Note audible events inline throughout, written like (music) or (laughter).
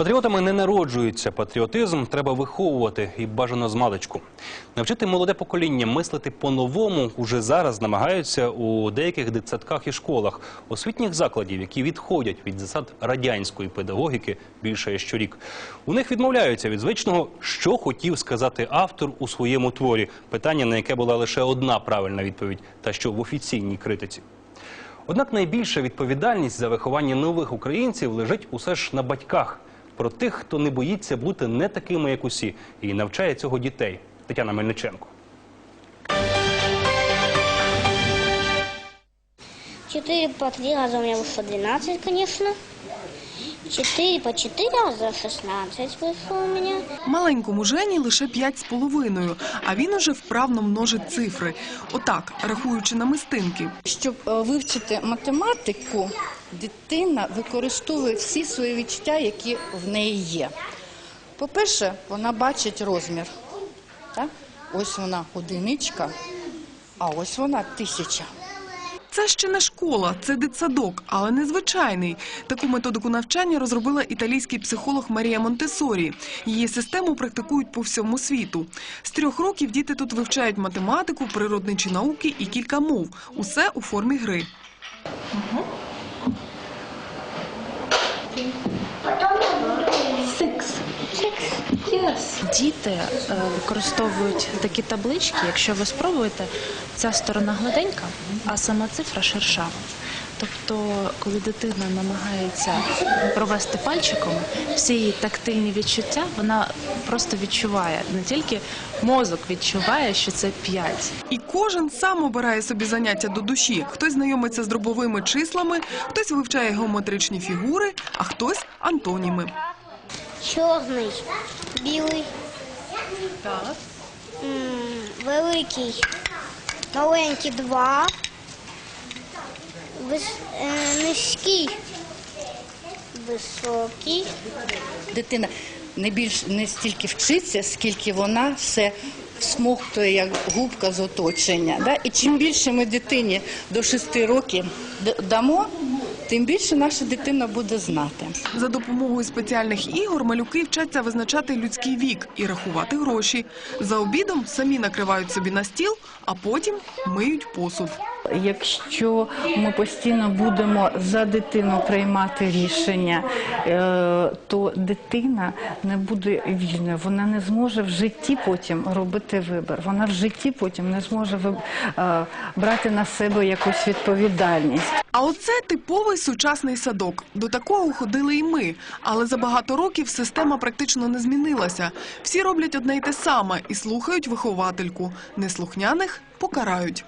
Патріотами не народжуються. Патріотизм треба виховувати і бажано з маличку. Навчити молоде покоління мислити по-новому уже зараз намагаються у деяких дитсадках і школах, освітніх закладів, які відходять від засад радянської педагогіки більше щорік. У них відмовляються від звичного, що хотів сказати автор у своєму творі. Питання, на яке була лише одна правильна відповідь, та що в офіційній критиці. Однак найбільша відповідальність за виховання нових українців лежить усе ж на батьках. Про тих, хто не боїться бути не такими, як усі, і навчає цього дітей. Тетяна Мельниченко. Четыре по три раза у меня вышло 12, конечно. Четыре по четыре раза 16 вышло у меня. Маленькому Жені лише п'ять з половиною, а він уже вправно множить цифри. Отак, рахуючи на мистинки. Щоб е, вивчити математику, дитина використовує всі свої відчуття, які в неї є. По-перше, вона бачить розмір. Так? Ось вона одиничка, а ось вона тисяча. Це ще не школа, це дитсадок, але незвичайний. Таку методику навчання розробила італійський психолог Марія Монтесорі. Її систему практикують по всьому світу. З трьох років діти тут вивчають математику, природничі науки і кілька мов. Усе у формі гри. Діти е, використовують такі таблички. Якщо ви спробуєте, ця сторона гладенька, а сама цифра шершава. Тобто, коли дитина намагається провести пальчиком, всі її тактильні відчуття, вона просто відчуває. Не тільки мозок відчуває, що це 5. І кожен сам обирає собі заняття до душі. Хтось знайомиться з дробовими числами, хтось вивчає геометричні фігури, а хтось антоніми. Чорний, білий, м, великий, маленький два, вис, е, низький, високий, Дитина не більш не стільки вчиться, скільки вона все всмоктує як губка з оточення. Да? І чим більше ми дитині до 6 років дамо, тим більше наша дитина буде знати. За допомогою спеціальних ігор малюки вчаться визначати людський вік і рахувати гроші. За обідом самі накривають собі на стіл, а потім миють посуд. Якщо ми постійно будемо за дитину приймати рішення, е, то дитина не буде вільною. Вона не зможе в житті потім робити вибір. Вона в житті потім не зможе е, брати на себе якусь відповідальність. А оце типовий сучасний садок. До такого ходили і ми. Але за багато років система практично не змінилася. Всі роблять одне й те саме і слухають виховательку. Неслухняних покарають.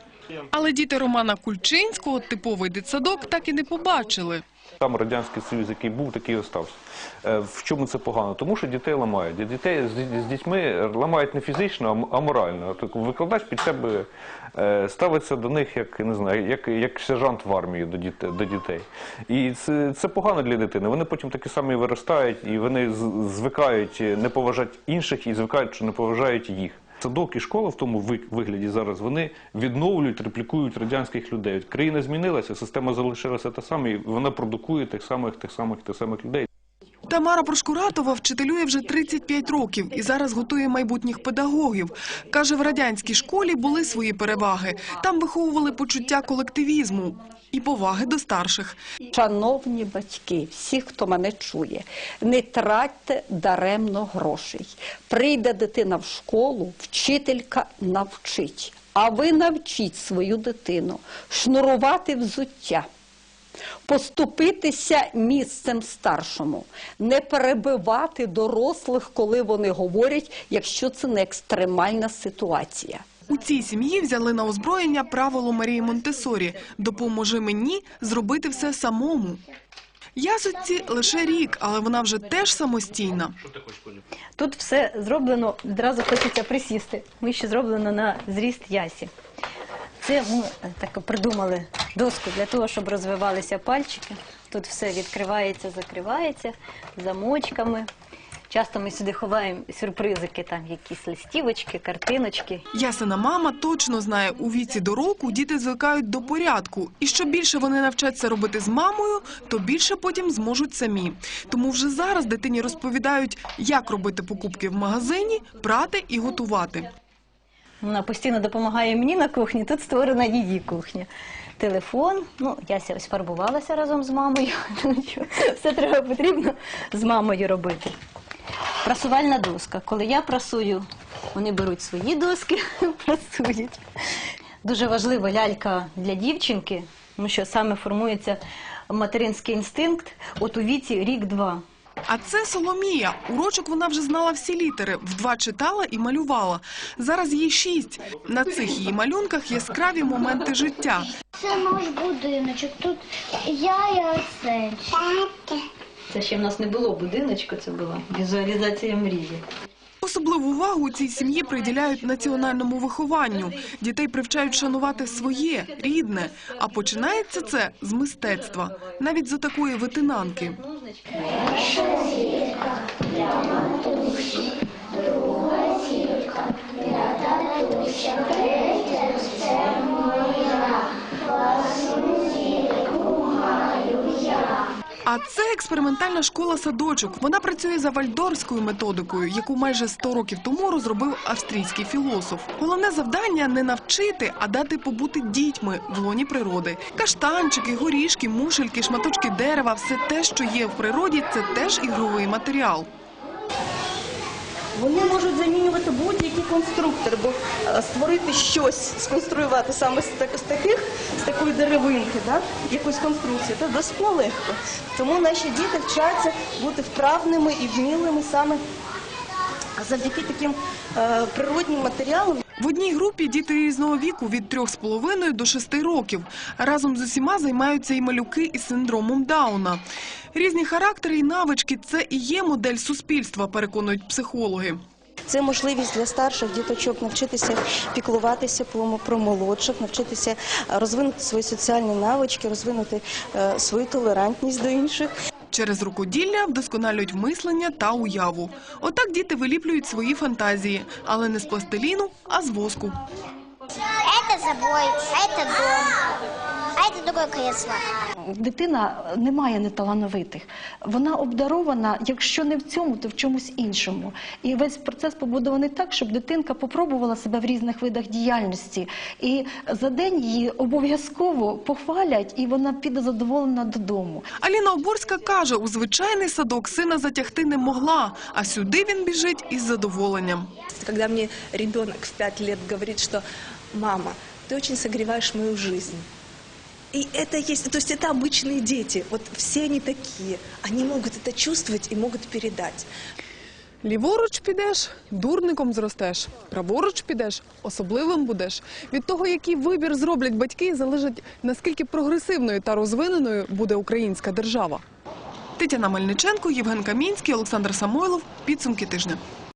Але діти Романа Кульчинського типовий дитсадок так і не побачили. Там Радянський Союз, який був, такий і остався. Е, В чому це погано? Тому що дітей ламають. Дітей з, дітьми ламають не фізично, а морально. Тобто викладач під себе е, ставиться до них як не знаю, як, як сержант в армії до дітей. До дітей. І це, це погано для дитини. Вони потім такі самі виростають, і вони звикають не поважати інших і звикають, що не поважають їх. Садок і школа в тому ви- вигляді зараз вони відновлюють, реплікують радянських людей. Країна змінилася, система залишилася та сама, і вона продукує тих самих, тих самих, тих самих людей. Тамара Прошкуратова вчителює вже 35 років і зараз готує майбутніх педагогів. Каже, в радянській школі були свої переваги. Там виховували почуття колективізму і поваги до старших. Шановні батьки, всі, хто мене чує, не тратьте даремно грошей. Прийде дитина в школу, вчителька навчить. А ви навчіть свою дитину шнурувати взуття, поступитися місцем старшому, не перебивати дорослих, коли вони говорять, якщо це не екстремальна ситуація. У цій сім'ї взяли на озброєння правило Марії Монтесорі «Допоможи мені зробити все самому». Ясочці лише рік, але вона вже теж самостійна. Тут все зроблено, відразу хочеться присісти. Ми ще зроблено на зріст ясі. Це ми е, так придумали доску для того, щоб розвивалися пальчики. Тут все відкривається, закривається замочками. Часто ми сюди ховаємо сюрпризики, там якісь листівочки, картиночки. Ясина мама точно знає, у віці до року діти звикають до порядку. І що більше вони навчаться робити з мамою, то більше потім зможуть самі. Тому вже зараз дитині розповідають, як робити покупки в магазині, прати і готувати. Вона постійно допомагає мені на кухні, тут створена її кухня. Телефон, ну, Яся ось фарбувалася разом з мамою. (laughs) Все треба потрібно з мамою робити. Прасувальна доска. Коли я прасую, вони беруть свої доски, (laughs) прасують. Дуже важлива лялька для дівчинки, тому що саме формується материнський інстинкт от у віці рік-два. А це Соломія. Урочок вона вже знала всі літери, вдва читала і малювала. Зараз їй шість. На цих її малюнках яскраві моменти життя. Це наш будиночок. Тут я і Арсен. Це ще в нас не було будиночку, це була візуалізація мрії. Особливу увагу у цій сім'ї приділяють національному вихованню. Дітей привчають шанувати своє, рідне. А починається це з мистецтва, навіть з такої витинанки зірочка. Перша зірка для матусі, друга зірка для татуся. А це експериментальна школа-садочок. Вона працює за вальдорфською методикою, яку майже 100 років тому розробив австрійський філософ. Головне завдання не навчити, а дати побути дітьми в лоні природи. Каштанчики, горішки, мушельки, шматочки дерева все те, що є в природі, це теж ігровий матеріал. Вони можуть замінювати будь-який конструктор, бо е, створити щось, сконструювати саме з, так, з таких, з такої деревинки, да, якусь конструкцію, це досить нелегко. Тому наші діти вчаться бути вправними і вмілими саме завдяки таким е, природнім матеріалам. В одній групі діти різного віку від 3,5 до 6 років. Разом з усіма займаються і малюки із синдромом Дауна. Різні характери і навички – це і є модель суспільства, переконують психологи. Це можливість для старших діточок навчитися піклуватися про молодших, навчитися розвинути свої соціальні навички, розвинути е, свою толерантність до інших. Через рукоділля вдосконалюють мислення та уяву. Отак діти виліплюють свої фантазії, але не з пластиліну, а з воску. Це забой, це дом, а это другое кресло. Дитина не має неталановитих. Вона обдарована, якщо не в цьому, то в чомусь іншому. І весь процес побудований так, щоб дитинка попробувала себе в різних видах діяльності. І за день її обов'язково похвалять, і вона піде задоволена додому. Аліна Оборська каже, у звичайний садок сина затягти не могла, а сюди він біжить із задоволенням. Когда мне ребенок в пять лет говорит, что «мама, ты очень согреваешь мою жизнь». И это есть, то есть это обычные дети, вот все они такие, они могут это чувствовать и могут передать. Ліворуч підеш, дурником зростеш. Праворуч підеш, особливим будеш. Від того, який вибір зроблять батьки, залежить наскільки прогресивною та розвиненою буде українська держава. Тетяна Мельниченко, Євген Камінський, Олександр Самойлов. Підсумки тижня.